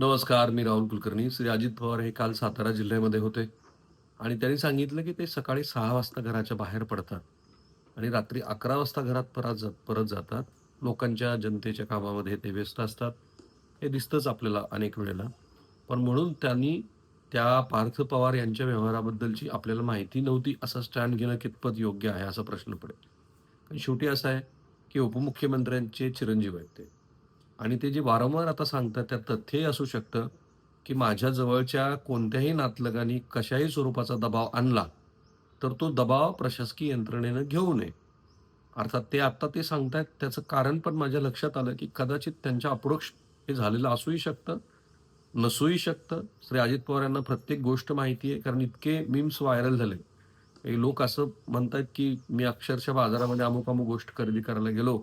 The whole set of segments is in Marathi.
नमस्कार मी राहुल कुलकर्णी. श्री अजित पवार हे काल सातारा जिल्ह्यामध्ये होते. आणि त्यांनी सांगितलं की ते सकाळी सहा वाजता घराच्या बाहेर पडतात. आणि रात्री अकरा वाजता घरात परत जात परत जातात. लोकांच्या जनतेच्या कामामध्ये ते व्यस्त असतात. हे दिसतंच आपल्याला अनेक वेळेला. पण म्हणून त्यांनी त्या पार्थ पवार यांच्या व्यवहाराबद्दलची आपल्याला माहिती नव्हती असं स्टँड घेणं कितपत योग्य आहे असा प्रश्न पडेल. कारण शेवटी असं आहे की उपमुख्यमंत्र्यांचे चिरंजीव आहेत ते. आणि ते जे वारंवार आता सांगतात त्यात तथ्यही असू शकतं की माझ्या जवळच्या कोणत्याही नातलगानी कशाही स्वरूपाचा दबाव आणला तर तो दबाव प्रशासकीय यंत्रणेनं घेऊ नये. अर्थात ते आत्ता ते सांगतायत त्याचं कारण पण माझ्या लक्षात आलं की कदाचित त्यांच्या अप्रोक्ष हे झालेलं असूही शकतं नसूही शकतं. श्री अजित पवार यांना प्रत्येक गोष्ट माहिती आहे कारण इतके मीम्स व्हायरल झाले. हे लोक असं म्हणतात की मी अक्षरशः बाजारामध्ये अमुक अमुक गोष्ट खरेदी करायला गेलो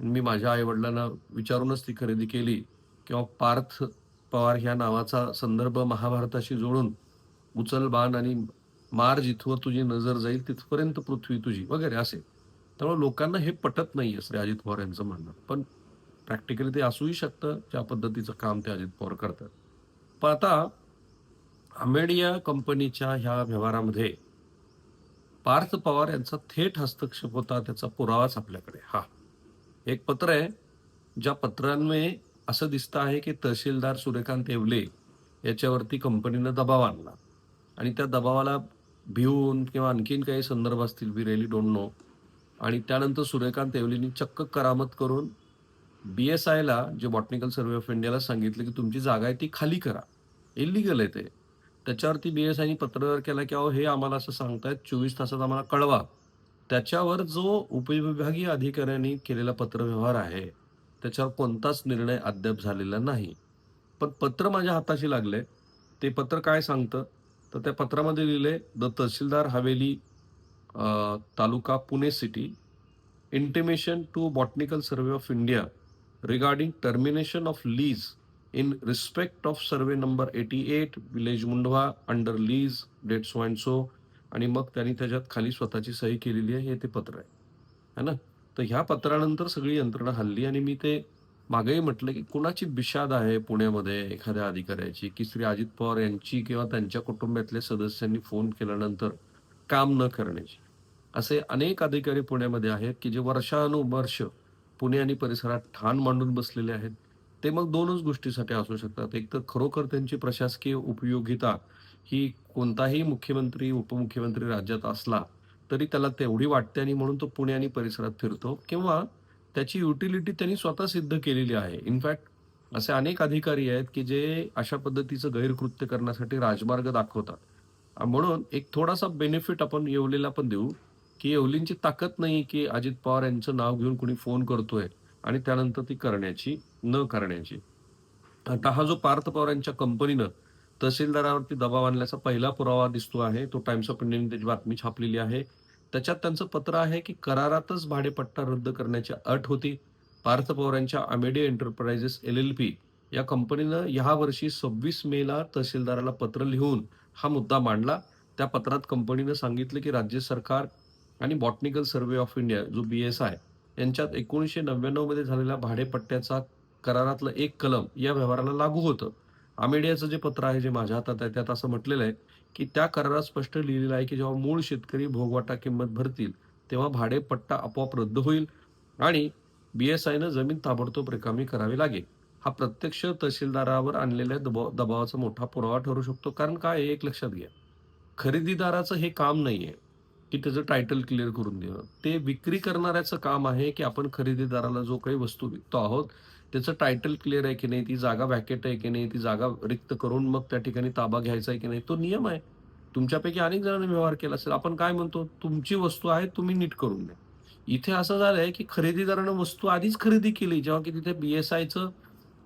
आणि मी माझ्या आईवडिलांना विचारूनच ती खरेदी केली किंवा पार्थ पवार ह्या नावाचा संदर्भ महाभारताशी जोडून उचल बाण आणि मार जिथवर तुझी नजर जाईल तिथपर्यंत पृथ्वी तुझी वगैरे असे. त्यामुळे लोकांना हे पटत नाही श्री अजित पवार यांचं म्हणणं. पण प्रॅक्टिकली ते असूही शकतं ज्या पद्धतीचं काम ते अजित पवार करतात. पण आता अमेडिया कंपनीच्या ह्या व्यवहारामध्ये पार्थ पवार यांचा थेट हस्तक्षेप होता त्याचा पुरावाच आपल्याकडे. हा. एक पत्र आहे ज्या पत्रांमुळे असं दिसतं आहे की तहसीलदार सूर्यकांत येवले याच्यावरती कंपनीनं दबाव आणला. आणि त्या दबावाला भिवून किंवा आणखीन काही संदर्भ असतील वी रेली डोंट नो आणि त्यानंतर सूर्यकांत येवलेंनी चक्क करामत करून बी एस आयला जे बॉटनिकल सर्वे ऑफ इंडियाला सांगितलं की तुमची जागा आहे ती खाली करा. इलिगल आहे ते. त्याच्यावरती बी एस आयनी पत्रव्यवहार केला की अहो हे आम्हाला असं सांगतायत चोवीस तासात आम्हाला कळवा. त्याच्यावर जो उपविभागीय अधिकाऱ्यांनी केलेला पत्रव्यवहार आहे त्याच्यावर कोणताच निर्णय अद्याप झालेला नाही. पण पत्र माझ्या हाताशी लागले. ते पत्र काय सांगतं? तर त्या पत्रामध्ये लिहिले the tahsildar Haveli taluka Pune city intimation to botanical survey of India regarding termination of lease in respect of survey number eighty eight village Mundhwa under lease date so and so आणि मग त्यांनी त्याच्यात खाली स्वतःची सही केलेली आहे हे ते पत्र आहे. है ना? तर ह्या पत्रानंतर सगळी यंत्रणा हल्ली आणि मी ते मागेही म्हटलं की कुणाची बिशाद आहे पुण्यामध्ये एखाद्या अधिकाऱ्याची? की श्री अजित पवार यांची किंवा त्यांच्या कुटुंबातल्या सदस्यांनी फोन केल्यानंतर काम न करण्याची? असे अनेक अधिकारी पुण्यामध्ये आहेत की जे वर्षानुवर्ष पुणे आणि परिसरात ठाण मांडून बसलेले आहेत. ते मग दोनच गोष्टीसाठी असू शकतात. एक तर खरोखर त्यांची प्रशासकीय उपयोगिता ही कोणताही मुख्यमंत्री उपमुख्यमंत्री राज्यात असला तरी त्याला तेवढी वाटते आणि म्हणून तो पुणे आणि परिसरात फिरतो किंवा त्याची युटिलिटी त्यांनी स्वतः सिद्ध केलेली आहे. इनफॅक्ट असे अनेक अधिकारी आहेत की जे अशा पद्धतीचं गैरकृत्य करण्यासाठी राजमार्ग दाखवतात. म्हणून एक थोडासा बेनिफिट आपण येवलेला पण देऊ की येवलींची ताकद नाही की अजित पवार यांचं नाव घेऊन कुणी फोन करतोय आणि त्यानंतर ती करण्याची न करण्याची. आता हा जो पार्थ पवार यांच्या कंपनीनं तहसीलदारावरती दबाव आणल्याचा पहिला पुरावा दिसतो आहे. तो टाइम्स ऑफ इंडियाने त्याची बातमी छापलेली आहे. त्याच्यात त्यांचं पत्र आहे की करारातच भाडेपट्टा रद्द करण्याची अट होती. पार्थ पवार यांच्या एंटरप्राइजेस एल एल पी या कंपनीनं ह्या वर्षी सव्वीस मेला तहसीलदाराला पत्र लिहून हा मुद्दा मांडला. त्या पत्रात कंपनीनं सांगितलं की राज्य सरकार आणि बॉटनिकल सर्वे ऑफ इंडिया जो बी एस आय यांच्यात एकोणीसशे नव्याण्णवमध्ये झालेल्या भाडेपट्ट्याचा करारातलं एक कलम या व्यवहाराला लागू होतं. आमेडियाचं जे पत्र आहे जे माझ्या हातात आहे त्यात असं म्हटलेलं आहे की त्या करारात स्पष्ट लिहिलेलं आहे की जेव्हा मूळ शेतकरी भोगवाटा किंमत भरतील तेव्हा भाडेपट्टा आपोआप रद्द होईल आणि बी एस आयनं जमीन ताबडतोब रिकामी करावी लागेल. हा प्रत्यक्ष तहसीलदारावर आणलेल्या दबाव दबावाचा मोठा पुरावा ठरू शकतो. कारण काय एक लक्षात घ्या. खरेदीदाराचं हे काम नाहीये की त्याचं टायटल क्लिअर करून देणं. ते विक्री करणाऱ्याचं काम आहे की आपण खरेदीदाराला जो काही वस्तू विकतो आहोत त्याचं टायटल क्लिअर आहे की नाही? ती जागा वॅकेट आहे की नाही? ती जागा रिक्त करून मग त्या ठिकाणी ताबा घ्यायचा आहे की नाही? तो नियम आहे. तुमच्यापैकी अनेक जणांनी व्यवहार केला असेल. आपण काय म्हणतो? तुमची वस्तू आहे तुम्ही नीट करून द्या. इथे असं झालंय की खरेदीदारानं वस्तू आधीच खरेदी केली जेव्हा की तिथे बी एस आयचं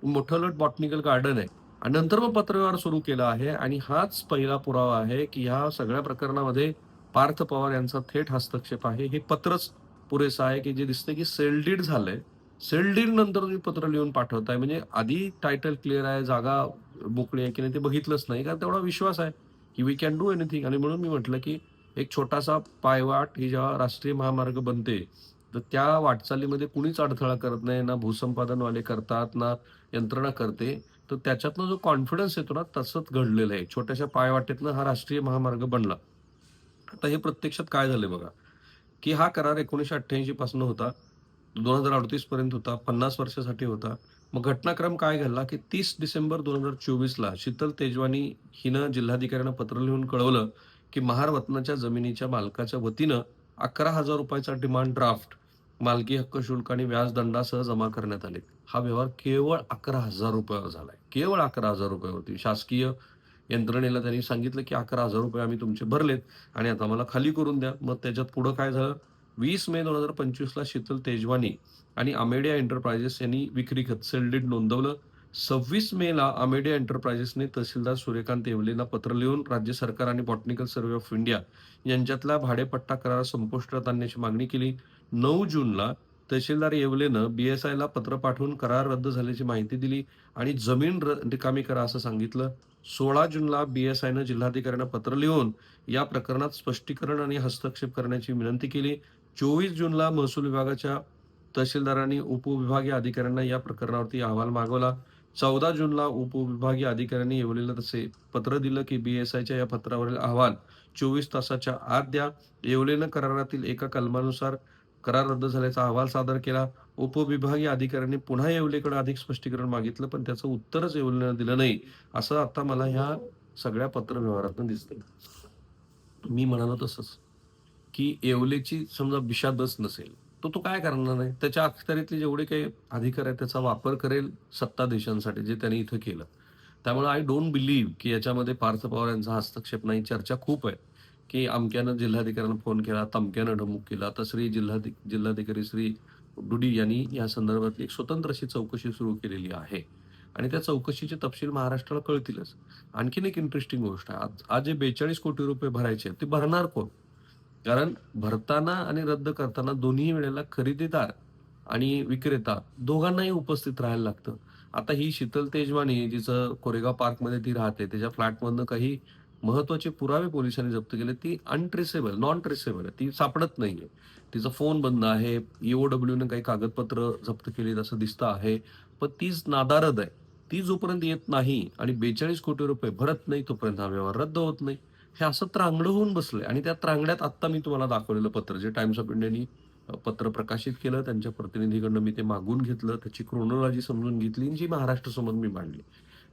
मोठं लट बॉटनिकल गार्डन आहे. आणि नंतर मग पत्रव्यवहार सुरू केला आहे आणि हाच पहिला पुरावा आहे की ह्या सगळ्या प्रकरणामध्ये पार्थ पवार यांचा थेट हस्तक्षेप आहे. हे पत्रच पुरेसं आहे की जे दिसते की सेलडीड झालंय. सेलडीड नंतर तुम्ही पत्र लिहून पाठवताय. म्हणजे आधी टायटल क्लिअर आहे जागा मोकळी आहे की नाही ते बघितलंच नाही. कारण तेवढा विश्वास आहे की वी कॅन डू एनिथिंग आणि म्हणून मी म्हटलं की एक छोटासा पायवाट ही जेव्हा राष्ट्रीय महामार्ग बनते तर त्या वाटचालीमध्ये कुणीच अडथळा करत नाही ना भूसंपादनवाले करतात ना यंत्रणा करते. तर त्याच्यातनं जो कॉन्फिडन्स येतो ना तसंच घडलेलं आहे. छोट्याशा पायवाटेतनं हा राष्ट्रीय महामार्ग बनला. आता हे प्रत्यक्षात काय झालं बघा की हा करार एकोणीसशे अठ्ठ्याऐंशी पासून होता. दोन हजार अडतीस पर्यंत होता पन्नास वर्षासाठी होता. मग घटनाक्रम काय घडला की तीस डिसेंबर दोन हजार चोवीसला शीतल तेजवानी हिनं जिल्हाधिकाऱ्यांना पत्र लिहून कळवलं की महारवतनाच्या जमिनीच्या मालकाच्या वतीनं अकरा हजार रुपयाचा डिमांड ड्राफ्ट मालकी हक्क शुल्क आणि व्याजदंडासह जमा करण्यात आले. हा व्यवहार केवळ अकरा हजार रुपयावर झालाय. केवळ अकरा हजार रुपयावरती. शासकीय यंत्रणेला त्यांनी सांगितलं की अकरा हजार रुपये आम्ही तुमचे भरलेत आणि आता मला खाली करून द्या. मग त्याच्यात पुढं काय झालं? वीस मे दोन हजार पंचवीसला शीतल तेजवानी आणि अमेडिया एंटरप्राइजेस यांनी विक्री खत नोंदवलं. सव्वीस मेला अमेडिया एंटरप्राइजेसने तहसीलदार सूर्यकांत येवलेला पत्र लिहून राज्य सरकार आणि बॉटनिकल सर्व्हे ऑफ इंडिया यांच्यातला भाडेपट्टा करार संपुष्टात आणण्याची मागणी केली. नऊ जूनला तहसीलदार येवलेनं बीएसआयला पत्र पाठवून करार रद्द झाल्याची माहिती दिली आणि जमीन र- रिकामी करा असं सांगितलं. सोळा जूनला बीएसआयनं जिल्हाधिकाऱ्यांना पत्र लिहून या प्रकरणात स्पष्टीकरण आणि हस्तक्षेप करण्याची विनंती केली. चोवीस जूनला महसूल विभागाच्या तहसीलदारांनी उपविभागीय अधिकाऱ्यांना या प्रकरणावरती अहवाल मागवला. चौदा जूनला उपविभागीय अधिकाऱ्यांनी येवलेलं तसे पत्र दिलं की बीएसआयच्या या पत्रावरील अहवाल चोवीस तासाच्या आत द्या. येवलेनं करारातील एका कलमानुसार करार रद्द झाल्याचा अहवाल सादर केला. उपविभागीय अधिकाऱ्यांनी पुन्हा येवलेकडे अधिक स्पष्टीकरण मागितलं पण त्याचं उत्तरच येवलेनं दिलं नाही. असं आता मला ह्या सगळ्या पत्र व्यवहारातून दिसतंय. मी म्हणालो तसंच. की येवलेची समजा विषादच नसेल तो तो काय करणार नाही त्याच्या अखत्यारीतले जेवढे काही अधिकार आहेत त्याचा वापर करेल सत्ताधीशांसाठी जे त्यांनी इथं केलं. त्यामुळे आय डोंट बिलीव्ह की याच्यामध्ये पार्थ पवार यांचा हस्तक्षेप नाही. चर्चा खूप आहे की अमक्यानं जिल्हाधिकाऱ्यांना फोन केला तमक्यानं ढमूक केला. तर श्री जिल्हाधिक जिल्हाधिकारी श्री डुडी यांनी या संदर्भातली एक स्वतंत्र अशी चौकशी सुरू केलेली आहे. आणि त्या चौकशीचे तपशील महाराष्ट्राला कळतीलच. आणखीन एक इंटरेस्टिंग गोष्ट आहे. आज आज जे बेचाळीस कोटी रुपये भरायचे आहेत, ते भरणार कोण? कारण भरताना आणि रद्द करताना दोन्ही वेळेला खरेदीदार आणि विक्रेता दोघांनाही उपस्थित राहायला लागतं. आता ही शीतल तेजवानी जिचं कोरेगाव पार्कमध्ये ती राहते त्याच्या फ्लॅटमधनं काही महत्त्वाचे पुरावे पोलिसांनी जप्त केले ती अनट्रेसेबल नॉन ट्रेसेबल आहे. ती सापडत नाहीये. तिचा फोन बंद आहे. ईओडब्ल्यूने काही कागदपत्र जप्त केली असं दिसतं आहे. पण तीच नादारद आहे. ती जोपर्यंत येत नाही आणि बेचाळीस कोटी रुपये भरत नाही तोपर्यंत हा व्यवहार रद्द होत नाही. हे असं त्रांगडं होऊन बसलंय. आणि त्या त्रांगड्यात आत्ता मी तुम्हाला दाखवलेलं पत्र जे टाइम्स ऑफ इंडियानी पत्र प्रकाशित केलं त्यांच्या प्रतिनिधीकडनं मी ते मागून घेतलं त्याची क्रोनॉलॉजी समजून घेतली आणि जी महाराष्ट्रासमोर मी मांडली.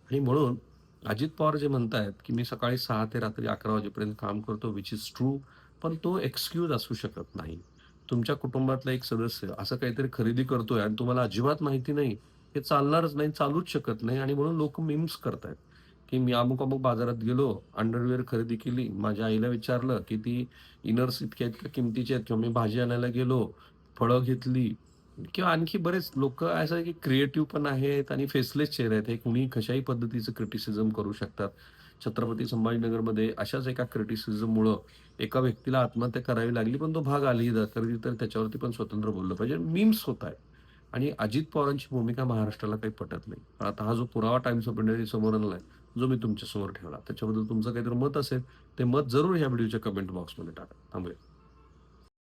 आणि म्हणून अजित पवार जे म्हणतायत की मी सकाळी सहा ते रात्री अकरा वाजेपर्यंत काम करतो विच इज ट्रू पण तो एक्सक्यूज असू शकत नाही. तुमच्या कुटुंबातला एक सदस्य असं काहीतरी खरेदी करतोय आणि तुम्हाला अजिबात माहिती नाही हे चालणारच नाही चालूच शकत नाही आणि म्हणून लोक मिम्स करतायत. की मी अमुक अमुक बाजारात गेलो अंडरवेअर खरेदी केली. माझ्या आईला विचारलं की ती इनर्स इतक्या इतक्या किमतीचे आहेत किंवा मी भाजी आणायला गेलो फळं घेतली. किंवा आणखी बरेच लोक असं की क्रिएटिव्ह पण आहेत आणि फेसलेस चेहरे आहेत. हे कुणी कशाही पद्धतीचं क्रिटिसिझम करू शकतात. छत्रपती संभाजीनगरमध्ये अशाच एका क्रिटिसिझममुळं एका व्यक्तीला आत्महत्या करावी लागली पण तो भाग आली कधी तर त्याच्यावरती पण स्वतंत्र बोललं पाहिजे. मीम्स होत आहे आणि अजित पवारांची भूमिका महाराष्ट्राला काही पटत नाही. आता हा जो पुरावा टाइम्स ऑफ इंडिया समोर आणलाय जो मी तुमच्यासमोर ठेवला. त्याच्याबद्दल तुमचं काहीतरी मत असेल ते मत जरूर ह्या व्हिडिओच्या कमेंट बॉक्समध्ये टाका. थांबूया.